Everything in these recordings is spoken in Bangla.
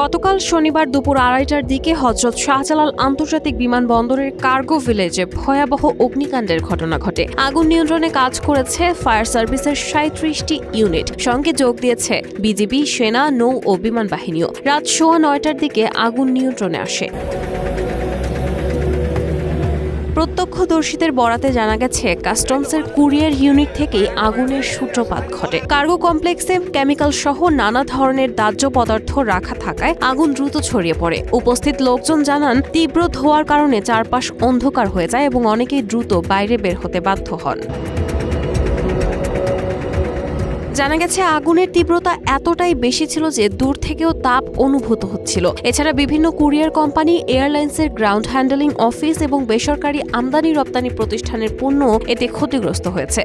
গতকাল শনিবার দুপুর আড়াইটার দিকে হজরত শাহজালাল আন্তর্জাতিক বিমানবন্দরের কার্গো ভিলেজে ভয়াবহ অগ্নিকাণ্ডের ঘটনা ঘটে। আগুন নিয়ন্ত্রণে কাজ করেছে ফায়ার সার্ভিসের সাঁত্রিশটি ইউনিট। সঙ্গে যোগ দিয়েছে বিজিবি, সেনা, নৌ ও বিমান বাহিনীও। রাত সোয়া নয়টার দিকে আগুন নিয়ন্ত্রণে আসে। প্রত্যক্ষদর্শীদের বরাতে জানা গেছে, কাস্টমসের কুরিয়ার ইউনিট থেকেই আগুনের সূত্রপাত ঘটে। কার্গো কমপ্লেক্সে কেমিক্যাল সহ নানা ধরনের দাহ্য পদার্থ রাখা থাকায় আগুন দ্রুত ছড়িয়ে পড়ে। উপস্থিত লোকজন জানান, তীব্র ধোয়ার কারণে চারপাশ অন্ধকার হয়ে যায় এবং অনেকেই দ্রুত বাইরে বের হতে বাধ্য হন। জানা গেছে আগুনের তীব্রতা এতটাই বেশি ছিল যে দূর থেকেও তাপ অনুভূত হচ্ছিল। এছাড়া বিভিন্ন কুরিয়ার কোম্পানি, এয়ারলাইন্সের গ্রাউন্ড হ্যান্ডেলিং অফিস এবং বেসরকারি আমদানি রপ্তানি প্রতিষ্ঠানের পণ্য এতে ক্ষতিগ্রস্ত হয়েছে।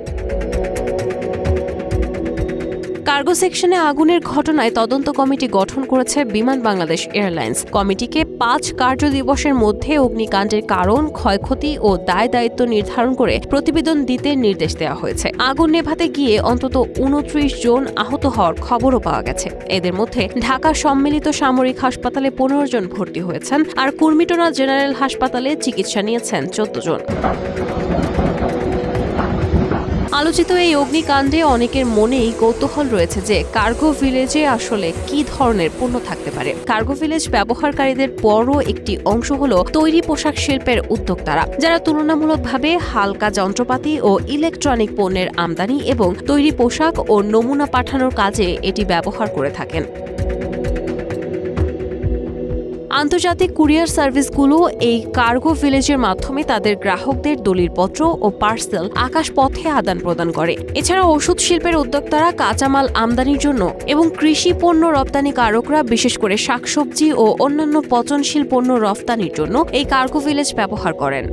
কার্গো সেকশনে আগুনের ঘটনায় তদন্ত কমিটি গঠন করেছে বিমান বাংলাদেশ এয়ারলাইন্স। কমিটিকে পাঁচ কার্য দিবসের মধ্যে অগ্নিকাণ্ডের কারণ, ক্ষয়ক্ষতি ও দায় দায়িত্ব নির্ধারণ করে প্রতিবেদন দিতে নির্দেশ দেওয়া হয়েছে। আগুন নেভাতে গিয়ে অন্তত উনত্রিশ জন আহত হওয়ার খবরও পাওয়া গেছে। এদের মধ্যে ঢাকা সম্মিলিত সামরিক হাসপাতালে পনেরো জন ভর্তি হয়েছেন আর কুর্মিটোনা জেনারেল হাসপাতালে চিকিৎসা নিয়েছেন চোদ্দ জন। আলোচিত এই অগ্নিকাণ্ডে অনেকের মনেই কৌতূহল রয়েছে যে কার্গো ভিলেজে আসলে কি ধরনের পণ্য থাকতে পারে। কার্গো ভিলেজ ব্যবহারকারীদের বড় একটি অংশ হল তৈরি পোশাক শিল্পের উদ্যোক্তারা, যারা তুলনামূলকভাবে হালকা যন্ত্রপাতি ও ইলেকট্রনিক পণ্যের আমদানি এবং তৈরি পোশাক ও নমুনা পাঠানোর কাজে এটি ব্যবহার করে থাকেন। আন্তর্জাতিক কুরিয়ার সার্ভিসগুলো এই কার্গো ভিলেজের মাধ্যমে তাদের গ্রাহকদের দলিলপত্র ও পার্সেল আকাশপথে আদান প্রদান করে। এছাড়া ওষুধ শিল্পের উদ্যোক্তারা কাঁচামাল আমদানির জন্য এবং কৃষি পণ্য রপ্তানিকারকরা বিশেষ করে শাকসবজি ও অন্যান্য পচনশীল পণ্য রপ্তানির জন্য এই কার্গো ভিলেজ ব্যবহার করেন।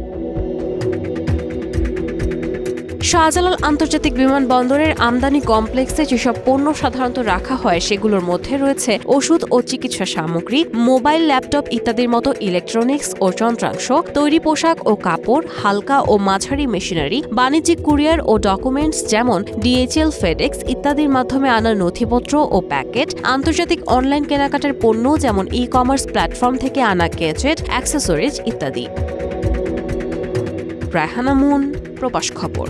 শাহজালাল আন্তর্জাতিক বিমানবন্দরের আমদানি কমপ্লেক্সে যেসব পণ্য সাধারণত রাখা হয়, সেগুলোর মধ্যে রয়েছে ওষুধ ও চিকিৎসা সামগ্রী, মোবাইল ল্যাপটপ ইত্যাদির মতো ইলেকট্রনিক্স ও যন্ত্রাংশ, তৈরি পোশাক ও কাপড়, হালকা ও মাঝারি মেশিনারি, বাণিজ্যিক কুরিয়ার ও ডকুমেন্টস যেমন ডিএইচএল, ফেডেক্স ইত্যাদির মাধ্যমে আনা নথিপত্র ও প্যাকেট, আন্তর্জাতিক অনলাইন কেনাকাটার পণ্য যেমন ই কমার্স প্ল্যাটফর্ম থেকে আনা গ্যাজেট অ্যাক্সেসরিজ ইত্যাদি। রায়হানা মুন প্রবাস খবর।